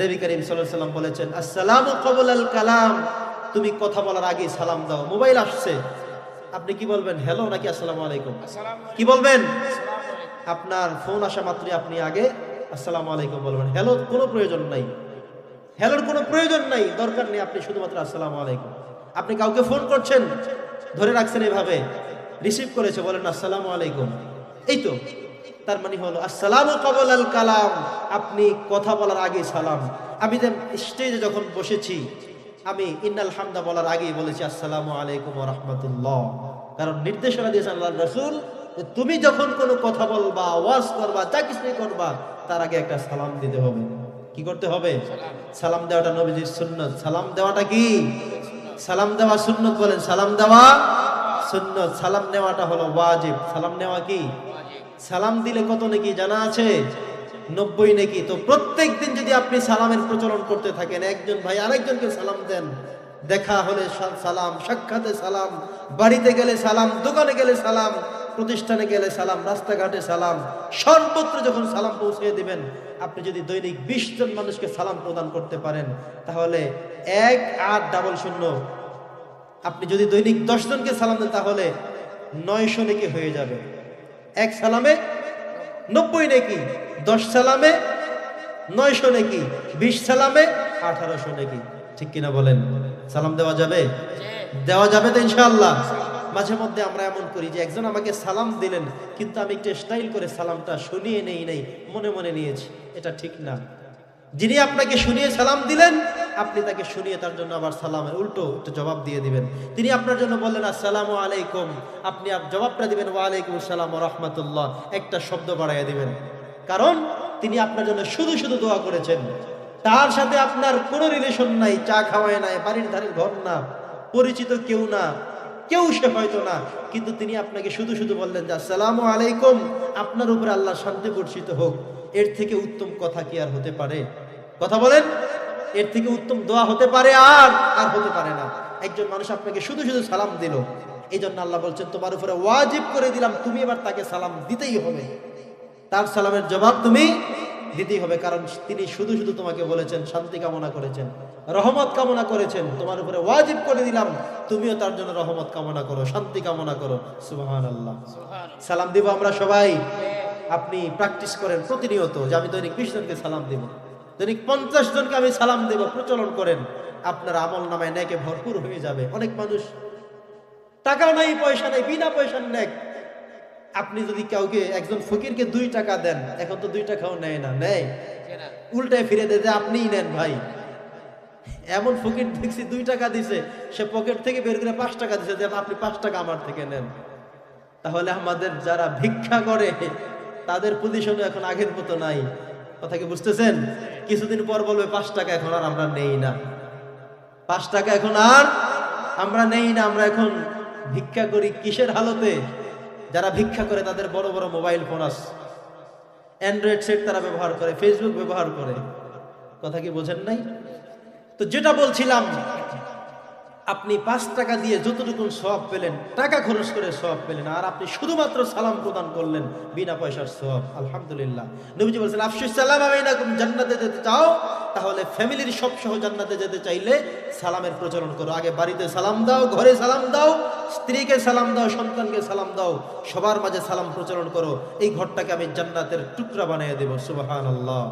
নবী করিম সাল্লাল্লাহু আলাইহি সাল্লাম বলেছেন আসসালামু কবুল আল কালাম। তুমি কথা বলার আগে সালাম দাও। মোবাইল আসছে। আপনি কি বলবেন হ্যালো নাকি আসসালামু আলাইকুম? কি বলবেন? আপনার ফোন আসা মাত্রই আপনি আগে আসসালামু আলাইকুম বলবেন। হ্যালো কোনো প্রয়োজন নাই। হ্যালোর কোনো প্রয়োজন নাই। দরকার নেই আপনি শুধুমাত্র আসসালামু আলাইকুম। আপনি কাউকে ফোন করছেন ধরে রাখছেন এভাবে রিসিভ করেছে বলেন আসসালামু আলাইকুম। এই তো তার মানে হলো, আসসালামু কবল আল কালাম। আপনি কথা বলার আগে সালাম। আমি যে স্টেজে যখন বসেছি, আমি ইন্নাল হামদা বলার আগেই বলেছি, আসসালামু আলাইকুম রাহমাতুল্লাহ। কারণ নির্দেশনা দিয়েছেন আল্লাহ রাসূল তুমি যখন কোনো কথা বলবা, ওয়াজ করবা, যা কিছুই করবা, তার আগে একটা সালাম দিতে হবে। কি করতে হবে? সালাম দেওয়াটা নবীজির সুন্নত। সালাম দেওয়াটা কি? সালাম দেওয়া সুন্নত বলেন, সালাম দেওয়া সুন্নত। সালাম নেওয়াটা হলো ওয়াজিব। সালাম নেওয়া কি? সালাম দিলে কত নাকি জানা আছে? নব্বই নাকি। তো প্রত্যেক দিন যদি আপনি সালামের প্রচলন করতে থাকেন, একজন ভাই আরেকজনকে সালাম দেন, দেখা হলে সালাম, সাক্ষাতে সালাম, বাড়িতে গেলে সালাম, দোকানে গেলে সালাম, প্রতিষ্ঠানে গেলে সালাম, রাস্তাঘাটে সালাম, সর্বত্র যখন সালাম পৌঁছে দিবেন, আপনি যদি দৈনিক বিশ জন মানুষকে সালাম প্রদান করতে পারেন, তাহলে এক আট ডাবল শূন্য। আপনি যদি দৈনিক দশ জনকে সালাম দেন, তাহলে নয়শো নাকি হয়ে যাবে। এক সালামে, নব্বই নাকি, দশ সালামে, নয়শো নাকি, বিশ সালামে, আঠারোশো নাকি। ঠিক কিনা বলেন? সালাম দেওয়া যাবে? দেওয়া যাবে তো ইনশাল্লাহ মাঝে মধ্যে আমরা এমন করি যে একজন আমাকে সালাম দিলেন, কিন্তু আমি একটু স্টাইল করে সালামটা শুনিয়ে নেই নেই, মনে মনে নিয়েছি। এটা ঠিক না। যিনি আপনাকে শুনিয়ে সালাম দিলেন, আপনি তাকে শুনিয়ে তার জন্য আবার সালামের উল্টো একটু জবাব দিয়ে দিবেন। তিনি আপনার জন্য বললেন, আসসালামু আলাইকুম। আপনি জবাবটা দিবেন, ওয়ালাইকুম আসসালাম রহমতুল্লাহ। একটা শব্দ বাড়াইয়া দিবেন। কারণ তিনি আপনার জন্য শুধু শুধু দোয়া করেছেন। তার সাথে আপনার কোনো রিলেশন নাই, চা খাওয়ায় নাই, বাড়ির ধারে ঘর না, পরিচিত কেউ না, কেউ সে হয়তো না। কিন্তু তিনি আপনাকে শুধু শুধু বললেন যে, আসসালামু আলাইকুম। আপনার উপরে আল্লাহ শান্তি বর্ষিত হোক। এর থেকে উত্তম কথা কি আর হতে পারে? কথা বলেন? এর থেকে উত্তম দোয়া হতে পারে আর আর হতে পারে না। একজন মানুষ আপনাকে শুধু শুধু সালাম দিল। এই জন্য আল্লাহ বলছেন তোমার উপরে ওয়াজিব করে দিলাম তুমি এবার তাকে সালাম দিতেই হবে। তার সালামের জবাব তুমি দিতেই হবে কারণ তিনি শুধু শুধু তোমাকে বলেছেন শান্তি কামনা করেছেন রহমত কামনা করেছেন তোমার উপরে ওয়াজিব করে দিলাম তুমিও তার জন্য রহমত কামনা করো শান্তি কামনা করো। সুবহান আল্লাহ সালাম দিব আমরা সবাই। আপনি প্র্যাকটিস করেন প্রতিনিয়ত যে আমি দৈনিক বিশ জনকে সালাম দিব। দৈনিক পঞ্চাশ জনকে আমি সালাম দেব, প্রচলন করেন। আপনার আমল নামায় নেকে ভরপুর হয়ে যাবে। অনেক মানুষ টাকাও নাই, পয়সা নাই, বিনা পয়সার নেক আপনি যদি কাউকে, একজন ফকিরকে দুই টাকা দেন, এখন তো দুই টাকাও নেয় না, নেয়? উল্টায় ফিরে যে আপনিই নেন ভাই। এমন ফকির দেখছি দুই টাকা দিছে, সে পকেট থেকে বের করে পাঁচ টাকা দিছে, যে আপনি পাঁচ টাকা আমার থেকে নেন। তাহলে আমাদের যারা ভিক্ষা করে, তাদের পজিশনে এখন আগের মতো নাই। কথা কি বুঝতেছেন? কিছুদিন পর বলবে, পাঁচ টাকা এখন আর আমরা নেই না। পাঁচ টাকা এখন আর আমরা নেই না, আমরা এখন ভিক্ষা করি কিসের হালতে? যারা ভিক্ষা করে তাদের বড় বড় মোবাইল ফোন আছে। অ্যান্ড্রয়েড সেট তারা ব্যবহার করে, ফেসবুক ব্যবহার করে। কথা কি বোঝেন নাই? তো যেটা বলছিলাম আপনি পাঁচ টাকা দিয়ে যতটুকু সব পেলেন, টাকা খরচ করে সব পেলেন, আর আপনি শুধুমাত্র সালাম প্রদান করলেন বিনা পয়সার সব আলহামদুলিল্লাহ। নবীজি বলছেন, আফসুস, সালাম আমি না জান্নাতে যেতে চাও? তাহলে ফ্যামিলির সব সহ জান্নাতে যেতে চাইলে সালামের প্রচলন করো। আগে বাড়িতে সালাম দাও, ঘরে সালাম দাও, স্ত্রীকে সালাম দাও, সন্তানকে সালাম দাও, সবার মাঝে সালাম প্রচলন করো। এই ঘরটাকে আমি জান্নাতের টুকরা বানিয়ে দেবো সুবাহান আল্লাহ